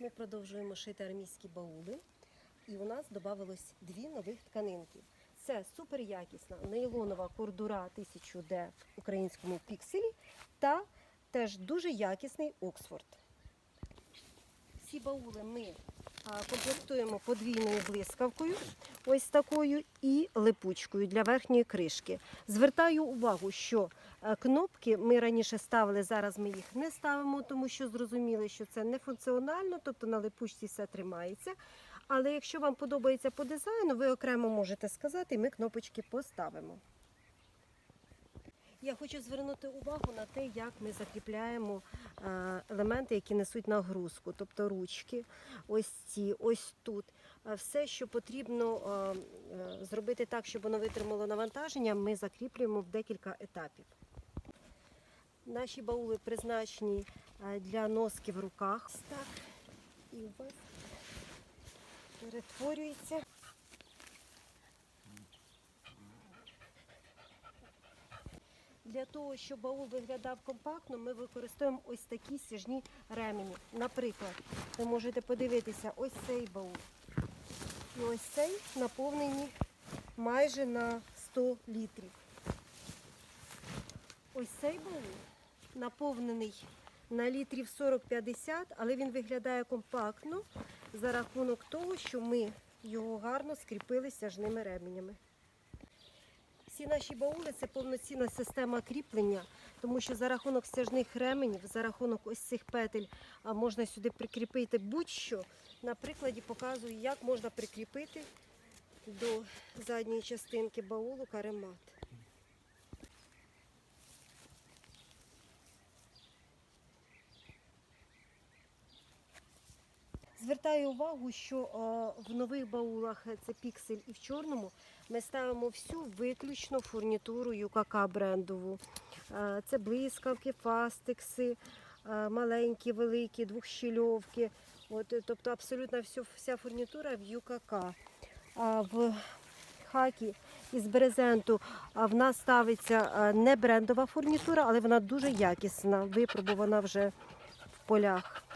Ми продовжуємо шити армійські баули, і у нас додавалось дві нових тканинки. Це суперякісна нейлонова кордура 1000D в українському пікселі та теж дуже якісний Оксфорд. Ці баули ми комплектуємо подвійною блискавкою, ось такою, і липучкою для верхньої кришки. Звертаю увагу, що кнопки ми раніше ставили, зараз ми їх не ставимо, тому що зрозуміли, що це не функціонально, тобто на липучці все тримається. Але якщо вам подобається по дизайну, ви окремо можете сказати, і ми кнопочки поставимо. Я хочу звернути увагу на те, як ми закріпляємо е, елементи, які несуть нагрузку, тобто ручки, ось ці, ось тут. Е, Все, що потрібно е, е, зробити так, щоб воно витримало навантаження, ми закріплюємо в декілька етапів. Наші баули призначені е, для носки в руках. Так, і у вас перетворюється. Для того, щоб баул виглядав компактно, ми використовуємо ось такі сіжні ремені. Наприклад, ви можете подивитися ось цей баул. І ось цей наповнені майже на 100 літрів. Ось цей баул наповнений на літрів 40-50, але він виглядає компактно за рахунок того, що ми його гарно скріпили сяжними ременями. Всі наші баули це повноцінна система кріплення, тому що за рахунок стяжних ременів, за рахунок ось цих петель а можна сюди прикріпити будь-що. На прикладі показую, як можна прикріпити до задньої частинки баулу каремат. Звертаю увагу, що е, в нових баулах це піксель і в чорному ми ставимо всю виключно фурнітуру ЮКК брендову. Е, Це блискавки, фастекси, е, маленькі, великі, двохщільовки. От, тобто абсолютно всю, вся фурнітура в ЮКК. А в хакі із брезенту в нас ставиться не брендова фурнітура, але вона дуже якісна, випробувана вже в полях.